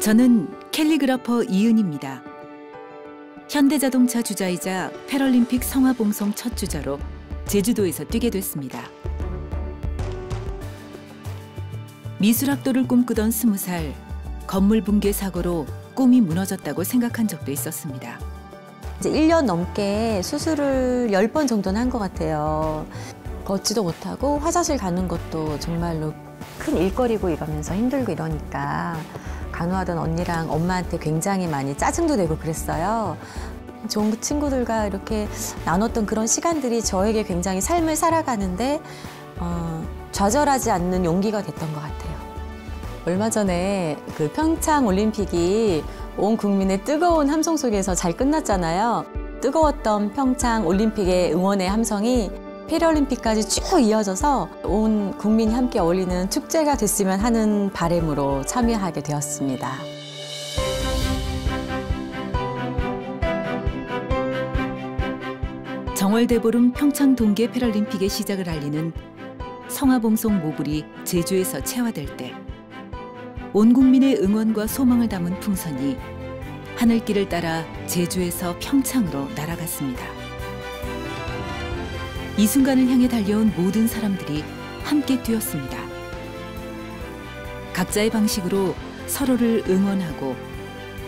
저는 캘리그라퍼 이은입니다. 현대자동차 주자이자 패럴림픽 성화봉송 첫 주자로 제주도에서 뛰게 됐습니다. 미술학도를 꿈꾸던 스무 살 건물 붕괴 사고로 꿈이 무너졌다고 생각한 적도 있었습니다. 이제 1년 넘게 수술을 10번 정도는 한 것 같아요. 걷지도 못하고 화장실 가는 것도 정말로 큰 일거리고 이러면서 힘들고 이러니까 간호하던 언니랑 엄마한테 굉장히 많이 짜증도 내고 그랬어요. 좋은 친구들과 이렇게 나눴던 그런 시간들이 저에게 굉장히 삶을 살아가는데 어, 좌절하지 않는 용기가 됐던 것 같아요. 얼마 전에 그 평창 올림픽이 온 국민의 뜨거운 함성 속에서 잘 끝났잖아요. 뜨거웠던 평창 올림픽의 응원의 함성이 패럴림픽까지 쭉 이어져서 온 국민이 함께 어울리는 축제가 됐으면 하는 바램으로 참여하게 되었습니다. 정월대보름 평창 동계 패럴림픽의 시작을 알리는 성화봉송 모불이 제주에서 체화될 때 온 국민의 응원과 소망을 담은 풍선이 하늘길을 따라 제주에서 평창으로 날아갔습니다. 이 순간을 향해 달려온 모든 사람들이 함께 뛰었습니다. 각자의 방식으로 서로를 응원하고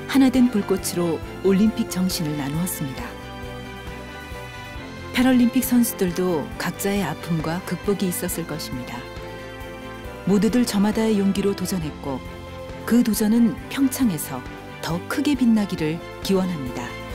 하나된 불꽃으로 올림픽 정신을 나누었습니다. 패럴림픽 선수들도 각자의 아픔과 극복이 있었을 것입니다. 모두들 저마다의 용기로 도전했고 그 도전은 평창에서 더 크게 빛나기를 기원합니다.